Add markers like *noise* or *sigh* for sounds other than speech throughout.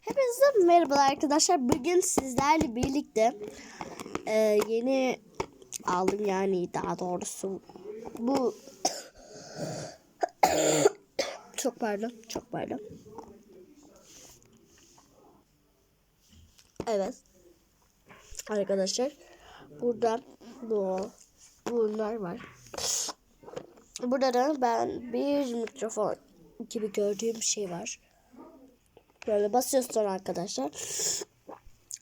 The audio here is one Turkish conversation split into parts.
Hepinize merhabalar arkadaşlar. Bugün sizlerle birlikte e, yeni aldım yani daha doğrusu bu *coughs* çok pardon çok pardon. Evet arkadaşlar burada bu bunlar var. Burada da ben bir mikrofon gibi gördüğüm şey var. Böyle basıyorsun arkadaşlar.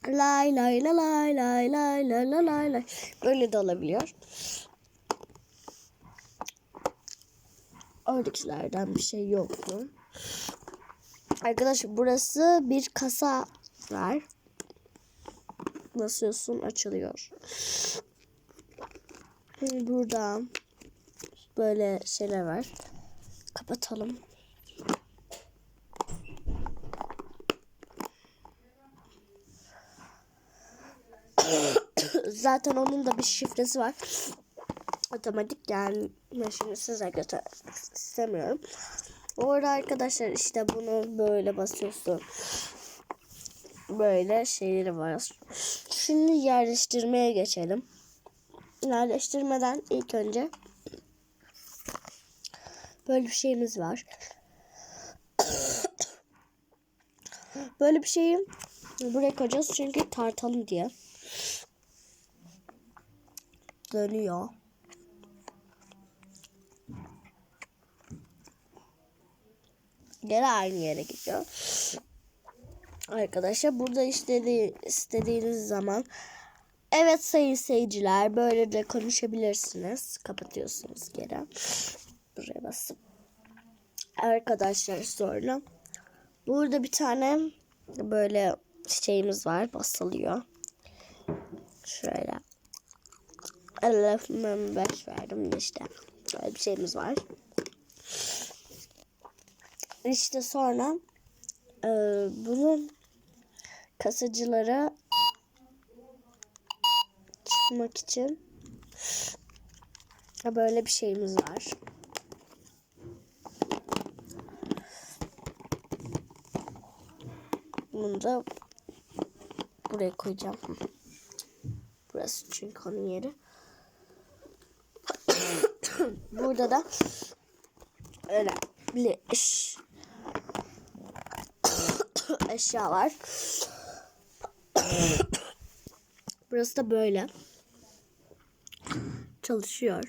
Lay lay la lay lay lay lay la lay lay. Böyle de olabiliyor. Oradakilerden bir şey yoktu. Arkadaşlar burası bir kasa var. Basıyorsun açılıyor. Burada böyle şeyler var. Kapatalım. Zaten onun da bir şifresi var. Otomatik yani şimdi size göstermek istemiyorum. Orada arkadaşlar işte bunu böyle basıyorsun. Böyle şeyleri var. Şimdi yerleştirmeye geçelim. Yerleştirmeden ilk önce böyle bir şeyimiz var. Böyle bir şeyi buraya koyacağız çünkü tartalım diye. Dönüyor. Geri aynı yere gidiyor. Arkadaşlar burada istediği, istediğiniz zaman evet sayın seyirciler böyle de konuşabilirsiniz. Kapatıyorsunuz geri. Buraya basıp. Arkadaşlar sonra burada bir tane böyle şeyimiz var basılıyor. Şöyle. 55 verdim işte. Böyle bir şeyimiz var. İşte sonra e, bunun kasacılara çıkmak için böyle bir şeyimiz var. Bunu da buraya koyacağım. Burası çünkü onun yeri. Burada da önemli eş eşya var. Burası da böyle. Çalışıyor.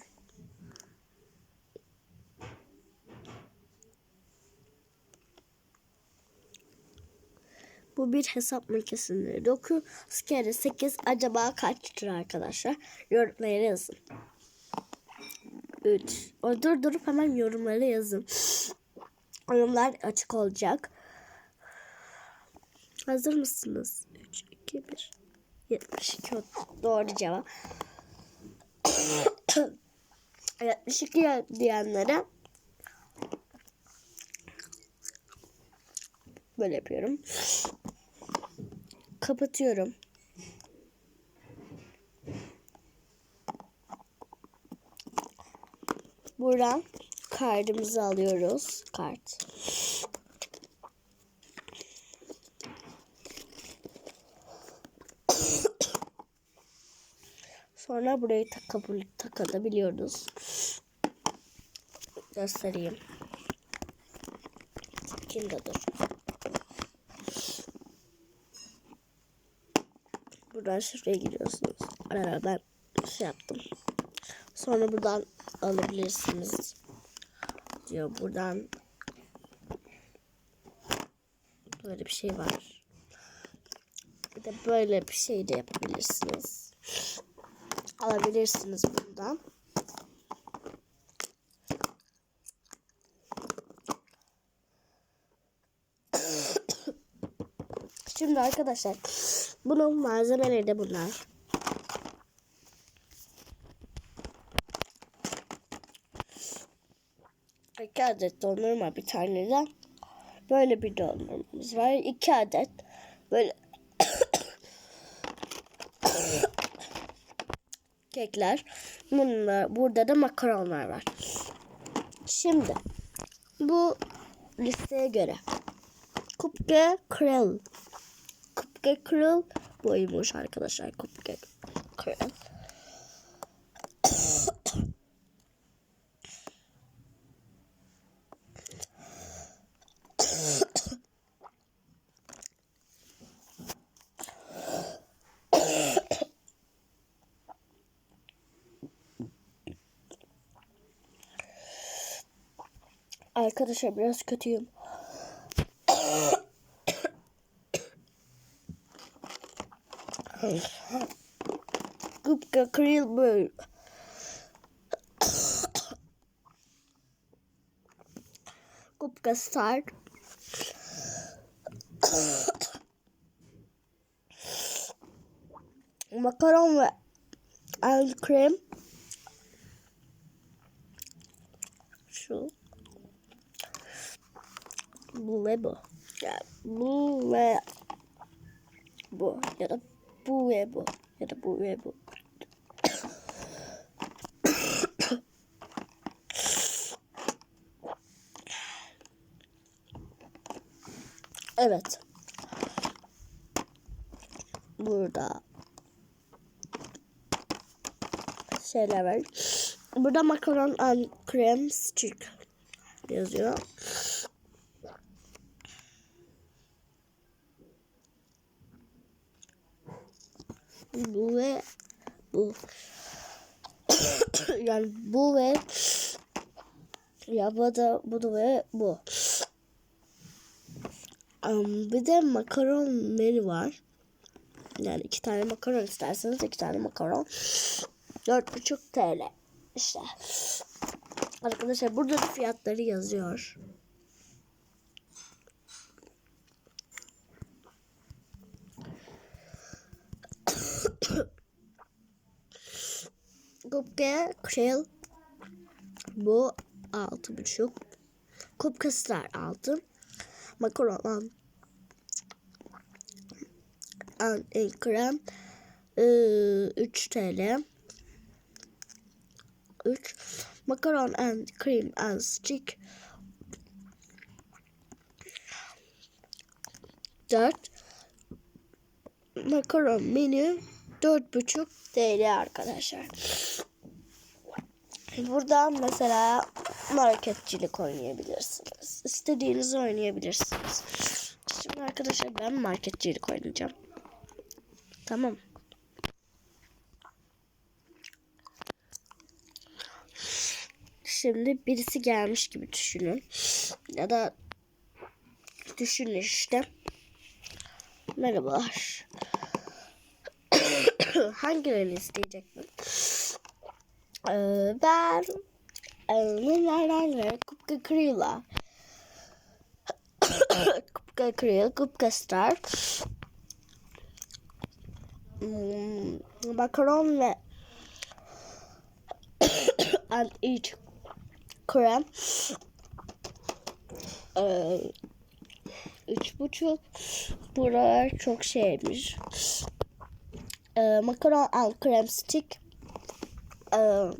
Bu bir hesap makinesidir. 9 kere 8 acaba kaçtır arkadaşlar? Yorumlara yazın. 3. O dur durup hemen yorumlara yazın. *gasps* Yorumlar açık olacak. Hazır mısınız? 3, 2, 1. 72 doğru cevap. *coughs* 72 diyenlere böyle yapıyorum. Kapatıyorum. Buradan kartımızı alıyoruz. Kart. Sonra burayı takabiliyoruz. Göstereyim. Kimde dur. Buradan şifreye giriyorsunuz. Ara ben şey yaptım. Sonra buradan alabilirsiniz. Diyor buradan böyle bir şey var. Bir de böyle bir şey de yapabilirsiniz. Alabilirsiniz buradan. Şimdi arkadaşlar bunun malzemeleri de bunlar. İki adet dondurma bir tane de böyle bir dondurmamız var. İki adet böyle *coughs* kekler. Bunlar, burada da makaronlar var. Şimdi bu listeye göre kup Cupcake Krill. Cupcake Krill buymuş arkadaşlar. Cupcake Krill. Arkadaşlar biraz kötüyüm. Gupka Krill Bird. Gupka Star. Makaron ve el krem. Şu. Bu ve bu. Ya bu ve bu ya da bu ve bu ya da bu ve bu. Evet. Burada şeyler var. Burada makaron and krem stick yazıyor. Bu ve bu. *coughs* yani bu ve ya bu da bu da ve bu. Um, bir de makaron menü var. Yani iki tane makaron isterseniz iki tane makaron. Dört buçuk TL. İşte. Arkadaşlar burada da fiyatları yazıyor. Kupke Krill bu altı buçuk. Kupke Star altı. Makaron an an el krem ıı, 3 TL 3 makaron and cream and stick 4 makaron menü 4,5 TL arkadaşlar. Buradan mesela marketçilik oynayabilirsiniz. İstediğinizi oynayabilirsiniz. Şimdi arkadaşlar ben marketçilik oynayacağım. Tamam. Şimdi birisi gelmiş gibi düşünün. Ya da düşünün işte. Merhabalar. *coughs* Hangilerini isteyecektim? Ee, ben e, *coughs* Kupka Krilla. Kupka Krill, Kupka Star hmm, Makaron ve *coughs* and eat krem. Ee, üç buçuk. Buralar çok şeymiş. Ee, makaron and krem stick ee,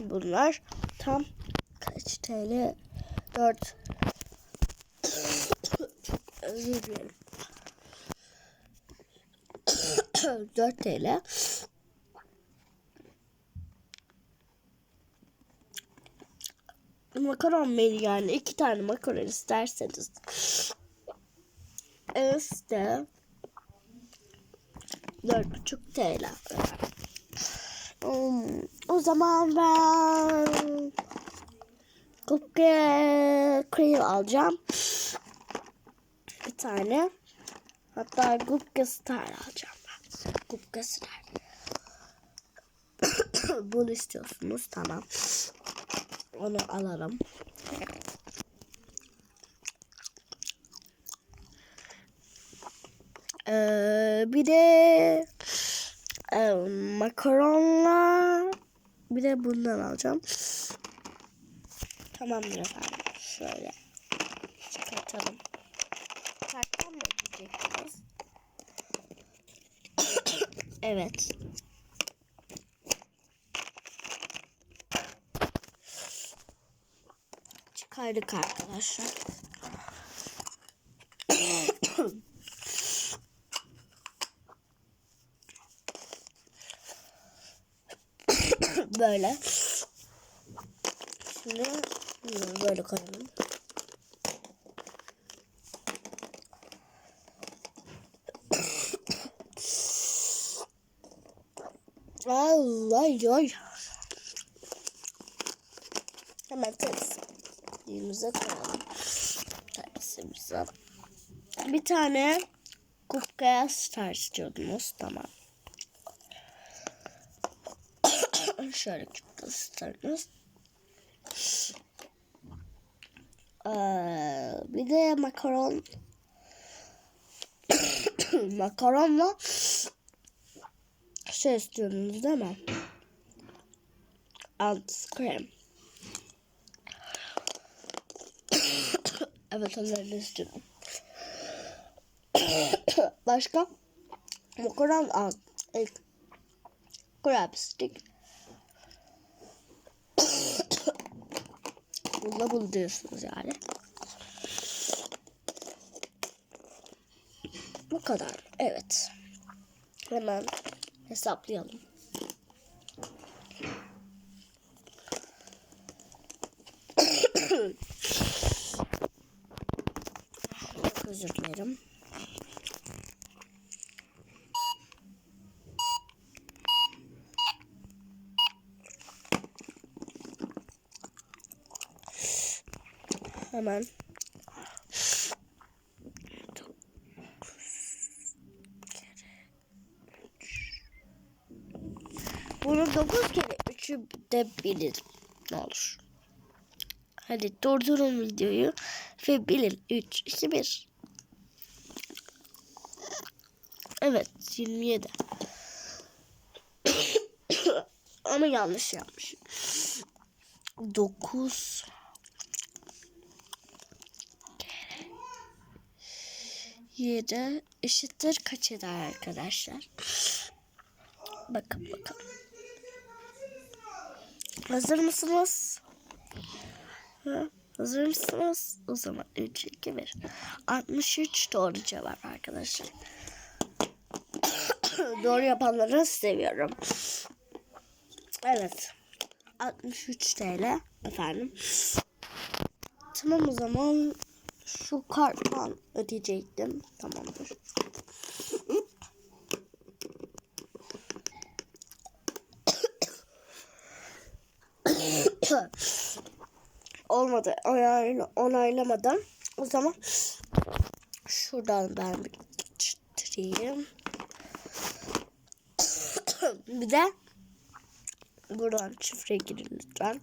bunlar tam kaç TL? 4 özür dilerim. 4 TL. Makaron menü yani? İki tane makaron isterseniz. İşte 4,5 TL o zaman ben Gupke Cream alacağım. Bir tane. Hatta Gupke Star alacağım ben. Gupke Star. *coughs* Bunu istiyorsunuz. Tamam. Onu alırım. Ee, bir de e, makaronla bir de bundan alacağım. Tamamdır efendim. Şöyle çıkartalım. Karttan mı ödeyeceksiniz? *coughs* evet. Çıkardık arkadaşlar. *coughs* *coughs* Böyle. Şimdi böyle koyalım. Ay ay. Hemen tepsimize koyalım. Tepsimize. Bir tane kukaya star istiyordunuz. Tamam. Şöyle kukaya starımız. Ee, bir de makaron *coughs* makaronla şey istiyorsunuz değil mi? Alt krem. *coughs* evet onları istiyorum. *coughs* Başka? Makaron alt. ilk Crab stick. Bununla bunu diyorsunuz yani. Bu kadar. Evet. Hemen hesaplayalım. *coughs* Çok özür dilerim. Hemen Bunu 9 kere 3'ü de bilin. Ne olur. Hadi durdurun videoyu ve bilin. 3, 2, 1. Evet 27. *coughs* Ama yanlış yapmışım. 9 7 eşittir kaç eder arkadaşlar? Bakın bakın. Hazır mısınız? Ha, hazır mısınız? O zaman 3, 2, 1. 63 doğru cevap arkadaşlar. *coughs* doğru yapanları seviyorum. Evet. 63 TL efendim. Tamam o zaman şu karttan ödeyecektim. Tamamdır. Olmadı. Onayla, onaylamadan. O zaman şuradan ben bir geçtireyim. bir de buradan şifre girin lütfen.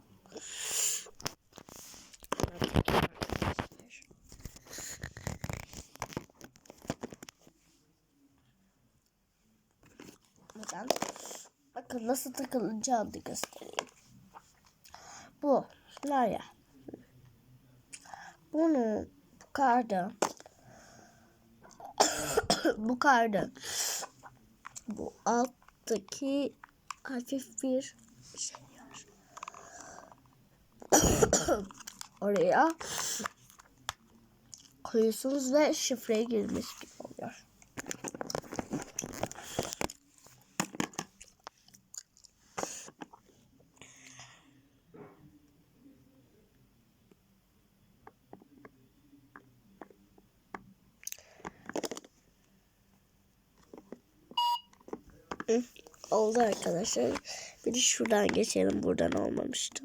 Buradan. Bakın nasıl takılacağını da göstereyim. Bu var ya. Bunu bu karda *coughs* bu karda bu alttaki hafif bir şey var. *coughs* Oraya koyuyorsunuz ve şifreye girmiş gibi oluyor. Hı, Oldu arkadaşlar. Bir de şuradan geçelim. Buradan olmamıştı.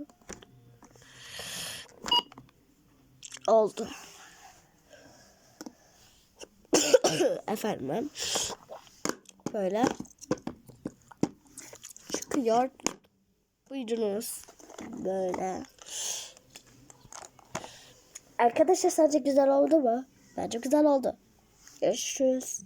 Oldu. *coughs* Efendim. Böyle. Çıkıyor. Buyurunuz. Böyle. Arkadaşlar sence güzel oldu mu? Bence güzel oldu. Görüşürüz.